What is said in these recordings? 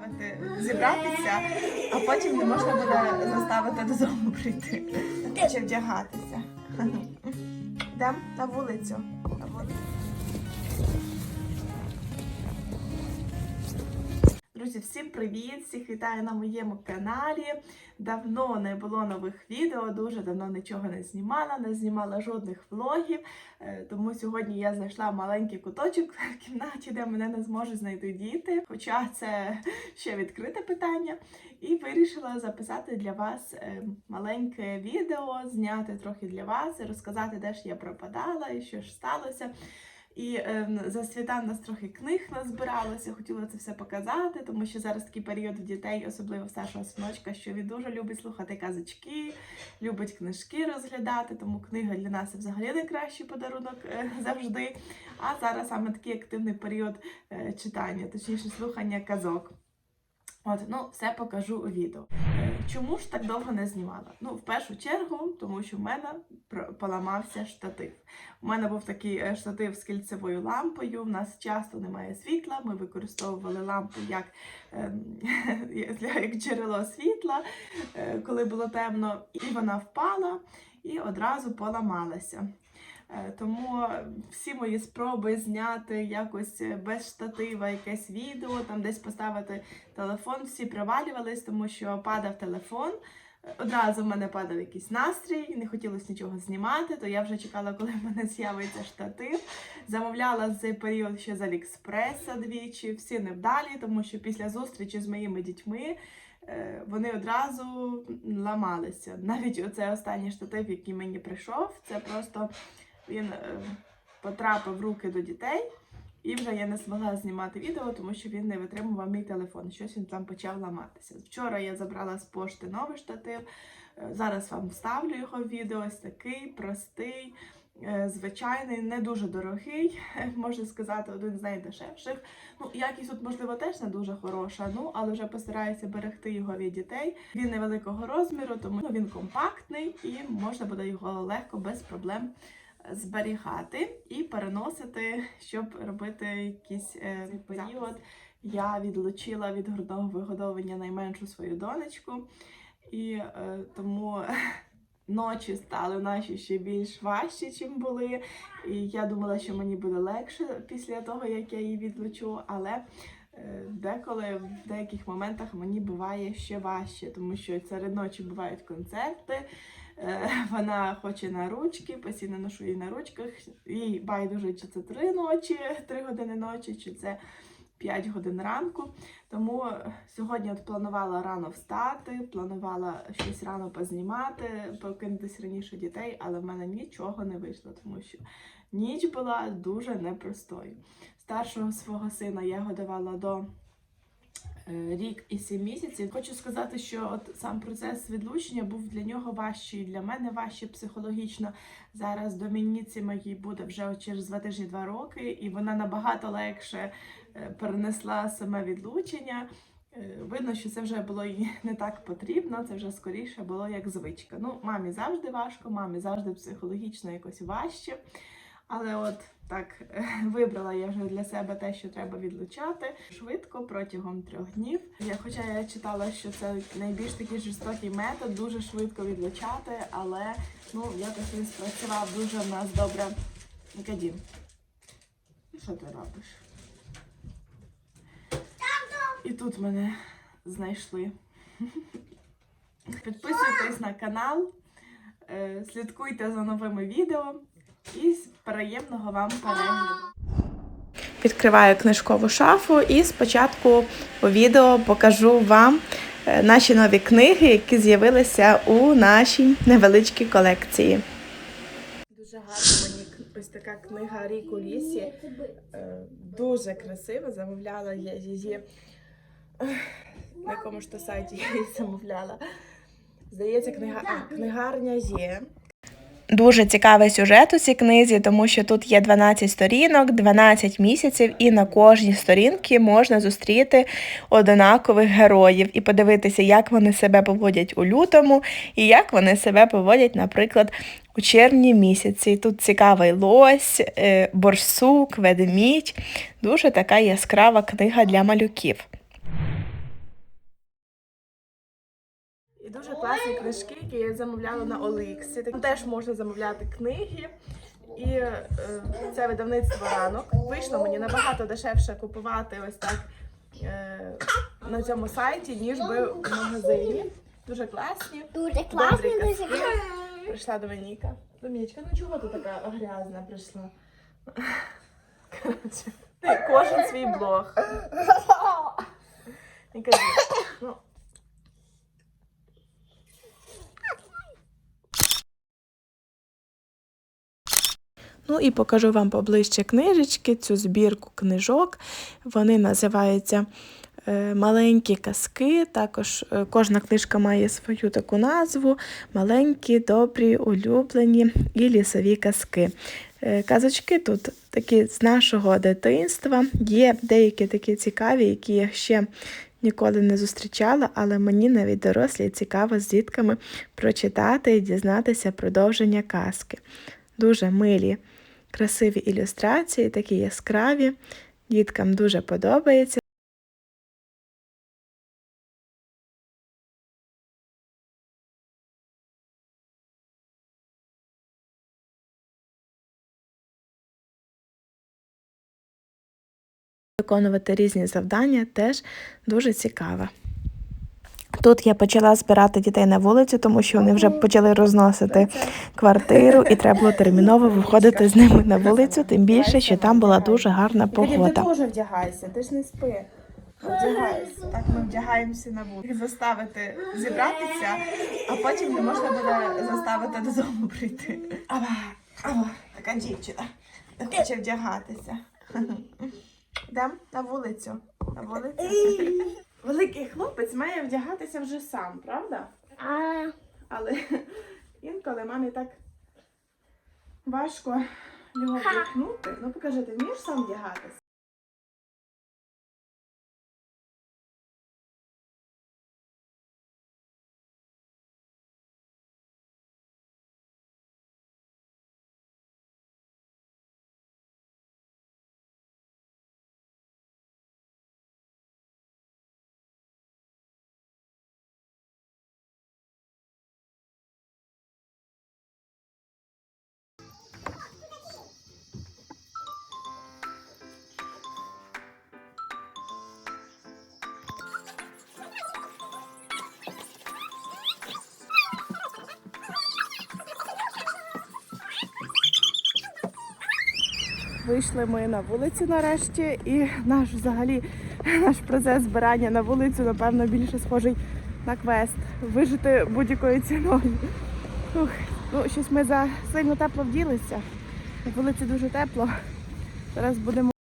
заставити зібратися, а потім не можна буде заставити додому прийти чи вдягатися. Йдемо на вулицю. Друзі, всім привіт! Всіх вітаю на моєму каналі. Давно не було нових відео, дуже давно нічого не знімала, не знімала жодних влогів. Е, Тому сьогодні я знайшла маленький куточок в кімнаті, де мене не зможуть знайти діти. Хоча це ще відкрите питання. І вирішила записати для вас е, маленьке відео, зняти трохи для вас і розказати, де ж я пропадала і що ж сталося. І е, за свята в нас трохи книг назбиралося, хотіла це все показати, тому що зараз такий період в дітей, особливо старшого синочка, що він дуже любить слухати казочки, любить книжки розглядати, тому книга для нас взагалі найкращий подарунок е, завжди. А зараз саме такий активний період е, читання, точніше слухання казок. От, ну, все покажу у відео. Чому ж так довго не знімала? Ну, в першу чергу, тому що в мене поламався штатив. У мене був такий е, штатив з кільцевою лампою. У нас часто немає світла. Ми використовували лампу як, ем, як джерело світла, е, коли було темно, і вона впала і одразу поламалася. Е, Тому всі мої спроби зняти якось е, без штатива якесь відео, там десь поставити телефон, всі провалювались, тому що падав телефон. Одразу в мене падав якийсь настрій, не хотілося нічого знімати, то я вже чекала, коли в мене з'явиться штатив. Замовляла за цей період ще з Алікспреса двічі, всі невдалі, тому що після зустрічі з моїми дітьми е, вони одразу ламалися. Навіть оцей останній штатив, який мені прийшов, це просто він е, потрапив в руки до дітей. І вже я не змогла знімати відео, тому що він не витримував мій телефон. Щось він там почав ламатися. Вчора я забрала з пошти новий штатив. Е, Зараз вам вставлю його в відео. Ось такий простий, е, звичайний, не дуже дорогий, можна сказати, один з найдешевших. Ну, якість тут, можливо, теж не дуже хороша, ну але вже постараюся берегти його від дітей. Він невеликого розміру, тому ну, він компактний і можна буде його легко без проблем зберігати і переносити, щоб робити якийсь е, період. Я відлучила від грудного вигодовування найменшу свою донечку, і е, тому ночі стали наші ще більш важчі, ніж були. І я думала, що мені буде легше після того, як я її відлучу, але е, деколи в деяких моментах мені буває ще важче, тому що серед ночі бувають концерти. Е, Вона хоче на ручки, постійно ношу її на ручках. Їй байдуже, чи це три ночі, три години ночі, чи це 5 годин ранку. Тому сьогодні от планувала рано встати, планувала щось рано познімати, покинутися раніше дітей, але в мене нічого не вийшло, тому що ніч була дуже непростою. Старшого свого сина я годувала до е, рік і сім місяців. Хочу сказати, що от сам процес відлучення був для нього важчий, для мене важче психологічно. Зараз домініці моїй буде вже через два тижні два роки, і вона набагато легше е, перенесла саме відлучення. Е, Видно, що це вже було їй не так потрібно, це вже скоріше було як звичка. Ну, мамі завжди важко, мамі завжди психологічно якось важче. Але от так вибрала я вже для себе те, що треба відлучати швидко протягом трьох днів. Я, хоча я читала, що це найбільш такий жорстокий метод, дуже швидко відлучати, але ну якось він спрацював дуже в нас добре. Кадім, що ти робиш? І тут мене знайшли. Підписуйтесь на канал, е, слідкуйте за новими відео і приємного вам перегляду. Відкриваю книжкову шафу і спочатку у відео покажу вам е, наші нові книги, які з'явилися у нашій невеличкій колекції. Дуже гарна мені ось така книга Рік у лісі. Е, Дуже красива. Замовляла я її. На якому ж то сайті я її замовляла. Здається, книга а, книгарня є. Дуже цікавий сюжет у цій книзі, тому що тут є 12 сторінок, 12 місяців, і на кожній сторінці можна зустріти однакових героїв і подивитися, як вони себе поводять у лютому, і як вони себе поводять, наприклад, у червні місяці. Тут цікавий лось, е, борсук, ведмідь. Дуже така яскрава книга для малюків. І дуже класні книжки, які я замовляла на Оликсі. Там теж можна замовляти книги. І е, це видавництво ранок. Вийшло мені набагато дешевше купувати ось так е, на цьому сайті, ніж би в магазині. Дуже класні. Дуже Добрі класно, дуже казки. класно. Прийшла Домініка. Домінічка, ну чого ти така грязна прийшла? Коротше, ти кожен свій блог. Не кажи. Ну. Ну і покажу вам поближче книжечки, цю збірку книжок. Вони називаються е, Маленькі казки. Також е, кожна книжка має свою таку назву: Маленькі, добрі, улюблені і лісові казки. Е, Казочки тут такі з нашого дитинства. Є деякі такі цікаві, які я ще ніколи не зустрічала, але мені навіть дорослі цікаво з дітками прочитати і дізнатися продовження казки. Дуже милі, красиві ілюстрації, такі яскраві. Діткам дуже подобається. Виконувати різні завдання теж дуже цікаво. Тут я почала збирати дітей на вулицю, тому що вони вже почали розносити квартиру, і треба було терміново виходити з ними на вулицю, тим більше, що там була дуже гарна Ти погода. теж вдягайся, ти ж не спи. Вдягайся. Так ми вдягаємося на вулиці. Заставити зібратися, а потім не можна буде заставити додому прийти. Ава, ава, така дівчина. Не хоче вдягатися. Йдемо на вулицю. На вулицю. Великий хлопець має вдягатися вже сам, правда? А, Але інколи мамі так важко його вдягнути. Ну покажи, ти вмієш сам вдягатися? Вийшли ми на вулицю нарешті, і наш взагалі наш процес збирання на вулицю, напевно, більше схожий на квест. Вижити будь-якою ціною. Ух, ну, щось ми за сильно тепло вділися. На вулиці дуже тепло. Зараз будемо.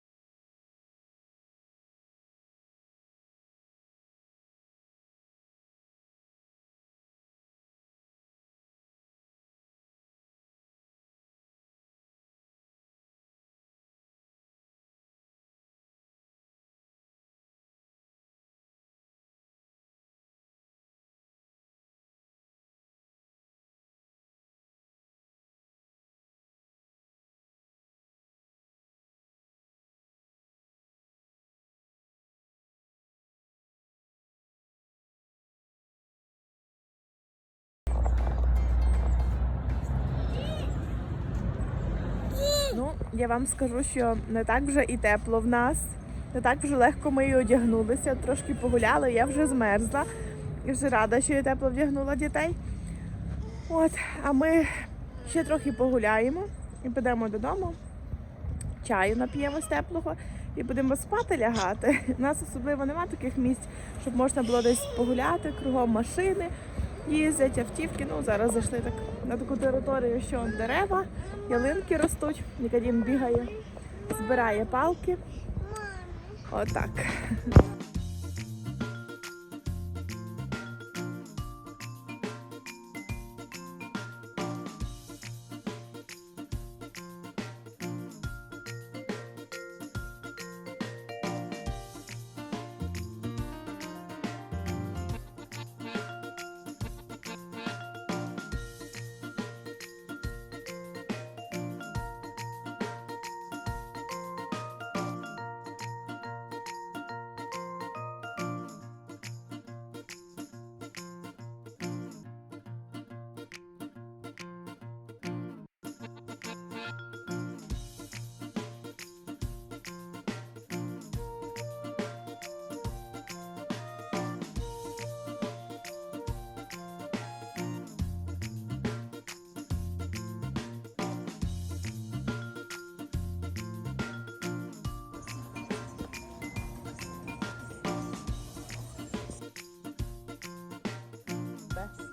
Я вам скажу, що не так вже і тепло в нас, не так вже легко ми і одягнулися. Трошки погуляли, я вже змерзла і вже рада, що я тепло вдягнула дітей. От, а ми ще трохи погуляємо і підемо додому. Чаю нап'ємо з теплого і будемо спати лягати. У нас особливо немає таких місць, щоб можна було десь погуляти, кругом машини їздять, автівки. Ну, зараз зайшли так на таку територію, що дерева, ялинки ростуть. Нікодім бігає, збирає палки. Отак.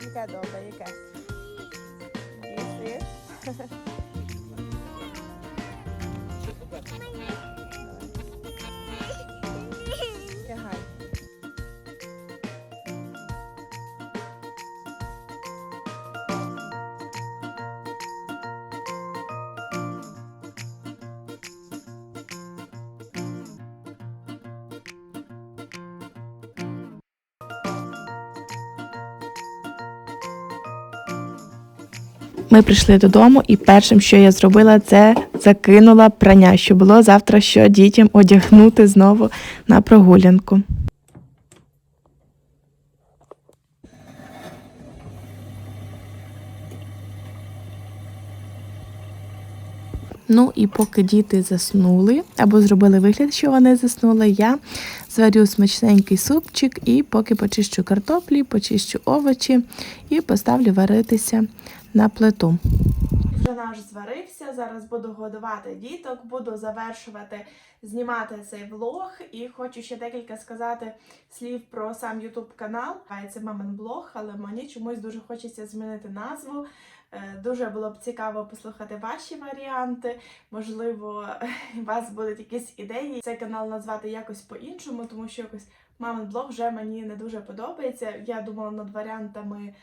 Mica doba e cá. Isso. Ми прийшли додому, і першим, що я зробила, це закинула прання, що було завтра, що дітям одягнути знову на прогулянку. Ну і поки діти заснули або зробили вигляд, що вони заснули, я зварю смачненький супчик і поки почищу картоплі, почищу овочі і поставлю варитися на плиту. Вже наш зварився. Зараз буду годувати діток, буду завершувати знімати цей влог. І хочу ще декілька сказати слів про сам YouTube канал. Це мамин блог, але мені чомусь дуже хочеться змінити назву. Е, Дуже було б цікаво послухати ваші варіанти. Можливо, у вас будуть якісь ідеї. Цей канал назвати якось по-іншому, тому що якось мамин блог вже мені не дуже подобається. Я думала над варіантами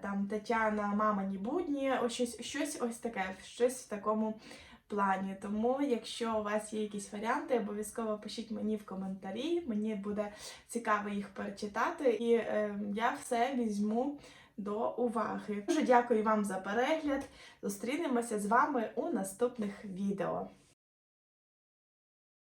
там Тетяна, мамині будні, ось щось, щось ось таке, щось в такому плані. Тому, якщо у вас є якісь варіанти, обов'язково пишіть мені в коментарі. Мені буде цікаво їх перечитати, і е, я все візьму до уваги. Дуже дякую вам за перегляд. Зустрінемося з вами у наступних відео.